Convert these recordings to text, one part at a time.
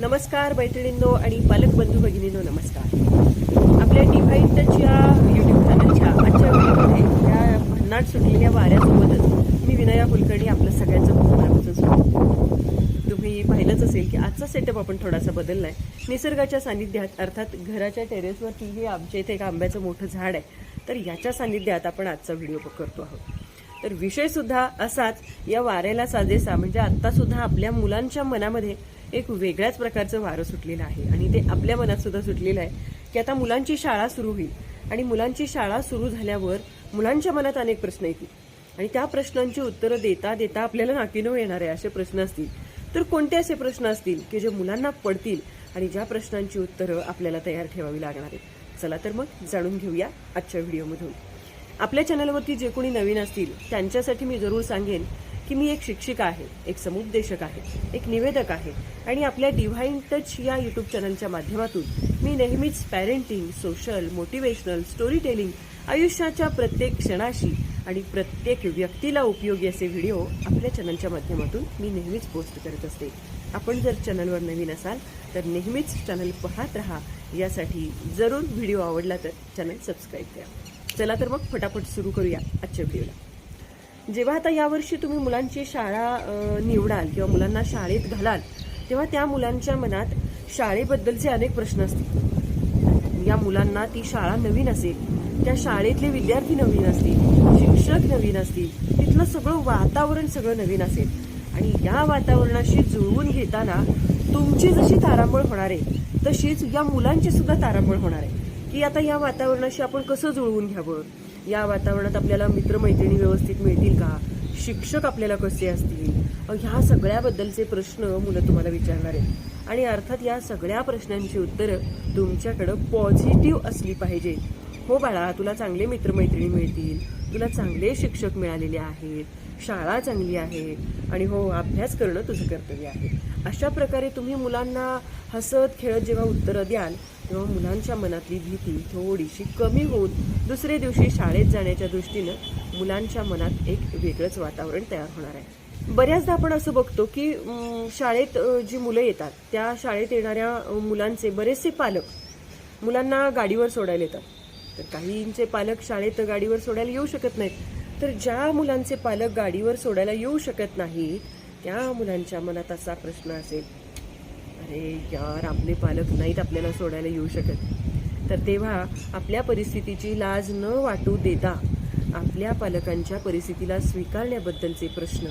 नमस्कार मैत्रिणींनो आणि पालक बंधू भगिनींनो नमस्कार. आपल्या डिव्हाइन टच युट्यूब चॅनलच्या आजच्या व्हिडिओमध्ये या भन्नाट सुटलेल्या वाऱ्यासोबतच मी विनया कुलकर्णी आपलं सगळ्यांचं खूप मनापासून तुम्ही पाहिलंच असेल की आजचा सेटअप आपण थोडासा बदललाय. निसर्गाच्या सानिध्यात अर्थात घराच्या टेरेसवरती हे आमच्या इथे एक आंब्याचं मोठं झाड आहे. तर याच्या सानिध्यात आपण आजचा व्हिडिओ करतो आहोत. तर विषय सुद्धा असाच या वाऱ्याला साजेसा म्हणजे आत्तासुद्धा आपल्या मुलांच्या मनामध्ये एक वेगळ्याच प्रकारचं वारं सुटलेलं आहे. आणि ते आपल्या मनात सुद्धा सुटलेलं आहे की आता मुलांची शाळा सुरू होईल. आणि मुलांची शाळा सुरू झाल्यावर मुलांच्या मनात अनेक प्रश्न येतील. आणि त्या प्रश्नांची उत्तरं देता देता आपल्याला नाकीनव येणारे असे प्रश्न असतील. तर कोणते असे प्रश्न असतील की जे मुलांना पडतील आणि ज्या प्रश्नांची उत्तरं आपल्याला तयार ठेवावी लागणार आहेत? चला तर मग जाणून घेऊया आजच्या व्हिडिओमधून. आपल्या चॅनलवरती जे कोणी नवीन असतील त्यांच्यासाठी मी जरूर सांगेन की मी एक शिक्षिका आहे एक समुपदेशक आहे एक निवेदक आहे. आणि आपल्या डिव्हाइन टच या यूट्यूब चॅनलच्या माध्यमातून मी नेहमीच parenting social motivational story telling आयुष्याच्या प्रत्येक क्षणाशी आणि प्रत्येक व्यक्तीला उपयोगी असे व्हिडिओ आपल्या चॅनलच्या माध्यमातून मी नेहमीच पोस्ट करत असते. आपण जर चॅनलवर नवीन असाल तर नेहमीच चॅनल पाहत राहा. यासाठी जरूर व्हिडिओ आवडला तर चॅनल सबस्क्राईब करा. चला तर मग फटाफट सुरू करूया आजच्या व्हिडिओला जेव्हा आता यावर्षी तुम्ही मुलांची शाळा निवडाल किंवा मुलांना शाळेत घालाल तेव्हा त्या मुलांच्या मनात शाळेबद्दलचे अनेक प्रश्न असतील. या मुलांना ती शाळा नवीन असेल त्या शाळेतले विद्यार्थी नवीन असतील शिक्षक नवीन असतील तिथलं सगळं वातावरण सगळं नवीन असेल. आणि या वातावरणाशी जुळवून घेताना तुमची जशी तारांबळ होणार आहे तशीच या मुलांची सुद्धा तारांबळ होणार आहे. की आता या वातावरणाशी आपण कसं जुळवून घ्यावं? या वातावरणात आपल्याला मित्रमैत्रिणी व्यवस्थित मिळतील का? शिक्षक आपल्याला कसे असतील? ह्या सगळ्याबद्दलचे प्रश्न मुलं तुम्हाला विचारणार आहेत. आणि अर्थात या सगळ्या प्रश्नांची उत्तरं तुमच्याकडं पॉझिटिव्ह असली पाहिजे. हो बाळा तुला चांगले मित्रमैत्रिणी मिळतील तुला चांगले शिक्षक मिळालेले आहेत शाळा चांगली आहे आणि हो अभ्यास करणं तुझं कर्तव्य आहे. अशा प्रकारे तुम्ही मुलांना हसत खेळत जेव्हा उत्तरं द्याल तेव्हा मुलांच्या मनातली भीती थोडीशी कमी होऊन दुसरे दिवशी शाळेत जाण्याच्या दृष्टीनं मुलांच्या मनात एक वेगळंच वातावरण तयार होणार आहे. बऱ्याचदा आपण असं बघतो की शाळेत जी मुलं येतात त्या शाळेत येणाऱ्या मुलांचे बरेचसे पालक मुलांना गाडीवर सोडायला येतात. तर काहींचे पालक शाळेत गाडीवर सोडायला येऊ शकत नाहीत. तर ज्या मुलांचे पालक गाडीवर सोडायला येऊ शकत नाहीत त्या मुलांच्या मनात असा प्रश्न असेल अरे यार आपले पालक नाहीत आपल्याला सोडायला येऊ शकत. तर तेव्हा आपल्या परिस्थितीची लाज न वाटू देता आपल्या पालकांच्या परिस्थितीला स्वीकारण्याबद्दलचे प्रश्न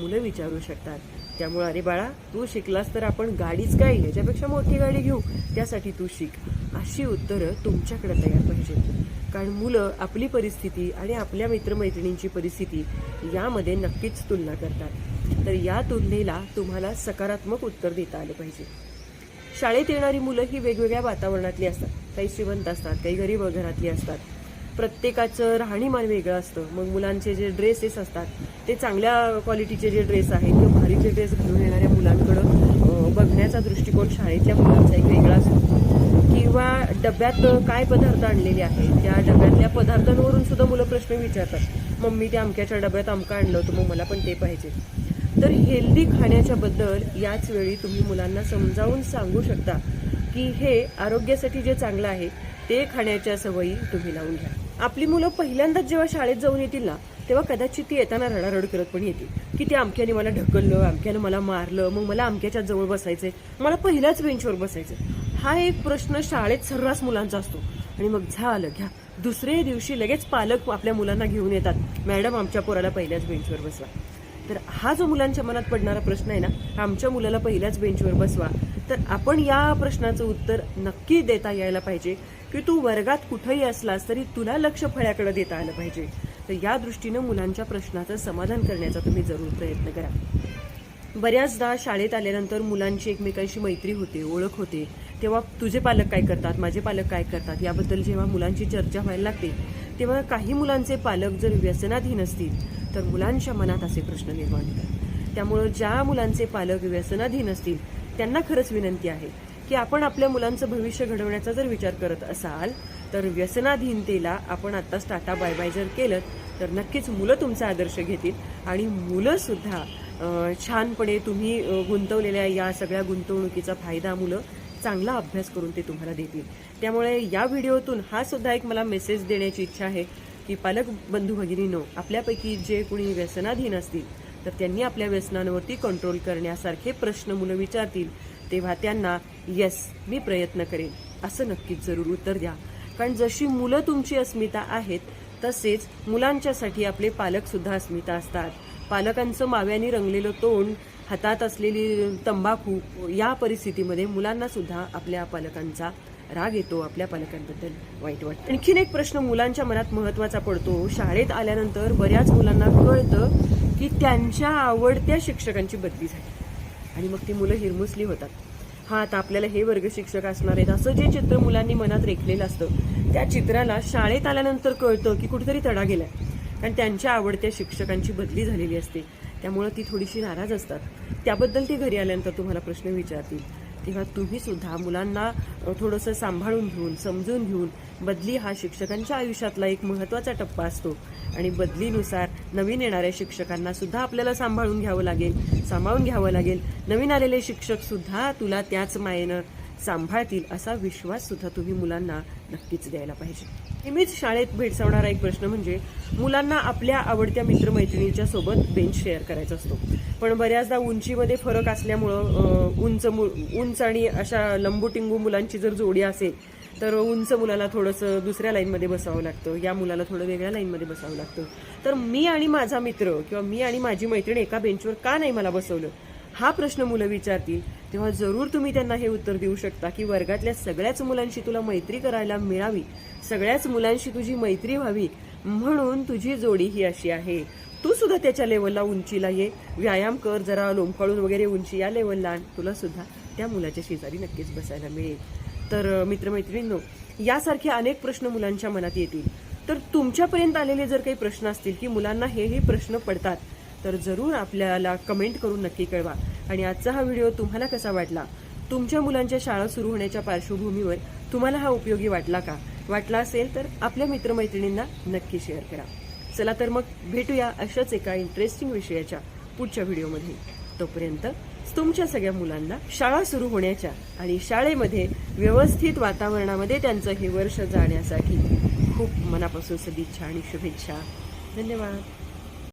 मुलं विचारू शकतात. त्यामुळे अरे बाळा तू शिकलास तर आपण गाडीच काय? याच्यापेक्षा मोठी गाडी घेऊ. त्यासाठी तू शिक. अशी उत्तरं तुमच्याकडे तयार पाहिजेत. कारण मुलं आपली परिस्थिती आणि आपल्या मित्रमैत्रिणींची परिस्थिती यामध्ये नक्कीच तुलना करतात. तर या तुलनेला तुम्हाला सकारात्मक उत्तर देता आले पाहिजे. शाळेत येणारी मुलं ही वेगवेगळ्या वातावरणातली असतात. काही श्रीमंत असतात काही गरीब घरातली असतात. प्रत्येकाचं राहणीमान वेगळं असतं. मग मुलांचे जे ड्रेसेस असतात ते चांगल्या क्वालिटीचे जे ड्रेस आहेत किंवा भारीचे ड्रेस घालून येणाऱ्या मुलांकडं बघण्याचा दृष्टिकोन शाळेतल्या मुलांचा एक वेगळा असतो. किंवा डब्यात काय पदार्थ आणलेले आहेत त्या डब्यातल्या पदार्थांवरून सुद्धा मुलं प्रश्न विचारतात. मम्मी त्या अमक्याच्या डब्यात अमका आणलं होतं मग मला पण ते पाहिजे. तर हेल्दी खाण्याच्याबद्दल याच वेळी तुम्ही मुलांना समजावून सांगू शकता की हे आरोग्यासाठी जे चांगलं आहे ते खाण्याच्या सवयी तुम्ही लावून घ्या. आपली मुलं पहिल्यांदाच जेव्हा शाळेत जाऊन येतील ना तेव्हा कदाचित ती येताना रडारड करत पण येतील. की ते अमक्याने मला ढकललं अमक्यानं मला मारलं मग मला अमक्याच्या जवळ बसायचंय मला पहिल्याच बेंचवर बसायचंय. हा एक प्रश्न शाळेत सर्रास मुलांचा असतो. आणि मग झालं घ्या. दुसऱ्या दिवशी लगेच पालक आपल्या मुलांना घेऊन येतात. मॅडम आमच्या पोराला पहिल्याच बेंचवर बसवा. तर हा जो मुलांच्या मनात पडणारा प्रश्न आहे ना आमच्या मुलाला पहिल्याच बेंचवर बसवा. तर आपण या प्रश्नाचं उत्तर नक्की देता यायला पाहिजे की तू वर्गात कुठंही असलास तरी तुला लक्ष फळ्याकडे देता आलं पाहिजे. तर या दृष्टीनं मुलांच्या प्रश्नाचं समाधान करण्याचा तुम्ही जरूर प्रयत्न करा. बऱ्याचदा शाळेत आल्यानंतर मुलांची एकमेकांशी मैत्री होते ओळख होते. तेव्हा तुझे पालक काय करतात माझे पालक काय करतात याबद्दल जेव्हा मुलांची चर्चा व्हायला लागते तेव्हा काही मुलांचे पालक जर व्यसनाधीन असतील तर मुलांच्या मनात असे प्रश्न निर्माण होतात. त्यामुळं ज्या मुलांचे पालक व्यसनाधीन असतील त्यांना खरंच विनंती आहे की आपण आपल्या मुलांचं भविष्य घडवण्याचा जर विचार करत असाल तर व्यसनाधीनतेला आपण आत्ताच टाटा बाय बाय जर केलं तर नक्कीच मुलं तुमचा आदर्श घेतील आणि मुलंसुद्धा छानपणे तुम्ही गुंतवलेल्या या सगळ्या गुंतवणुकीचा फायदा मुलं चांगला अभ्यास करून ते तुम्हाला देतील. त्यामुळे या व्हिडिओतून हा सुद्धा एक मला मेसेज देण्याची इच्छा आहे की पालक बंधू भगिनीनो आपल्यापैकी जे कोणी व्यसनाधीन असतील तर त्यांनी आपल्या व्यसनांवरती कंट्रोल करण्यासारखे प्रश्न मुलं विचारतील तेव्हा त्यांना येस मी प्रयत्न करेन. असं नक्कीच जरूर उत्तर द्या. कारण जशी मुलं तुमची अस्मिता आहेत तसेच मुलांच्यासाठी आपले पालकसुद्धा अस्मिता असतात. पालकांचं माव्याने रंगलेलं तोंड हातात असलेली तंबाखू या परिस्थितीमध्ये मुलांना सुद्धा आपल्या पालकांचा राग येतो आपल्या पालकांबद्दल वाईट वाटतं. आणखीन एक प्रश्न मुलांच्या मनात महत्त्वाचा पडतो. शाळेत आल्यानंतर बऱ्याच मुलांना कळतं की त्यांच्या आवडत्या शिक्षकांची बदली झाली. आणि मग ती मुलं हिरमुसली होतात. हा आता आपल्याला हे वर्ग शिक्षक असणार आहेत. असं जे चित्र मुलांनी मनात रेखलेलं असतं त्या चित्राला शाळेत आल्यानंतर कळतं की कुठेतरी तडा गेलाय. कारण त्यांच्या आवडत्या शिक्षकांची बदली झालेली असते. त्यामुळं ती थोडीशी नाराज असतात. त्याबद्दल ती घरी आल्यानंतर तुम्हाला प्रश्न विचारतील. तेव्हा तुम्ही सुद्धा मुलांना थोडंसं सांभाळून घेऊन समजून घेऊन बदली हा शिक्षकांच्या आयुष्यातला एक महत्त्वाचा टप्पा असतो. आणि बदलीनुसार नवीन येणाऱ्या शिक्षकांना सुद्धा आपल्याला सांभाळून घ्यावं लागेल सांभाळून घ्यावं लागेल. नवीन आलेले शिक्षकसुद्धा तुला त्याच मायेनं सांभाळतील असा विश्वास सुद्धा तुम्ही मुलांना नक्कीच द्यायला पाहिजे. नेहमीच शाळेत भेडसावणारा एक प्रश्न म्हणजे मुलांना आपल्या आवडत्या मित्रमैत्रिणीच्या सोबत बेंच शेअर करायचा असतो. पण बऱ्याचदा उंचीमध्ये फरक असल्यामुळं उंच मु उंच आणि अशा लंबूटिंगू मुलांची जर जोडी असेल तर उंच मुलाला थोडंसं दुसऱ्या लाईनमध्ये बसावं लागतं. या मुलाला थोडं वेगळ्या लाईनमध्ये बसावं लागतं. तर मी आणि माझा मित्र किंवा मी आणि माझी मैत्रीण एका बेंचवर का नाही मला बसवलं? हा प्रश्न मुलं विचारतील तेव्हा जरूर तुम्ही त्यांना हे उत्तर देऊ शकता की वर्गातल्या सगळ्याच मुलांशी तुला मैत्री करायला मिळावी. सगळ्याच मुलांशी तुझी मैत्री व्हावी म्हणून तुझी जोडी ही अशी आहे. तू सुद्धा त्याच्या लेवलला उंचीला ये. व्यायाम कर जरा लोंबकाळून वगैरे उंची या लेवलला तुला सुद्धा त्या मुलाच्या शेजारी नक्कीच बसायला मिळेल. तर मित्रमैत्रिणींनो यासारखे अनेक प्रश्न मुलांच्या मनात येतील. तर तुमच्यापर्यंत आलेले जर काही प्रश्न असतील की मुलांना हे हे प्रश्न पडतात तर जरूर आपल्याला कमेंट करून नक्की कळवा. आणि आजचा हा व्हिडिओ तुम्हाला कसा वाटला? तुमच्या मुलांच्या शाळा सुरू होण्याच्या पार्श्वभूमीवर तुम्हाला हा उपयोगी वाटला का? वाटला असेल तर आपल्या मित्रमैत्रिणींना नक्की शेअर करा. चला तर मग भेटूया अशाच एका इंटरेस्टिंग विषयाच्या पुढच्या व्हिडिओमध्ये तोपर्यंत तुमच्या सगळ्या मुलांना शाळा सुरू होण्याच्या आणि शाळेमध्ये व्यवस्थित वातावरणामध्ये त्यांचं हे वर्ष जाण्यासाठी खूप मनापासून सदिच्छा आणि शुभेच्छा. धन्यवाद.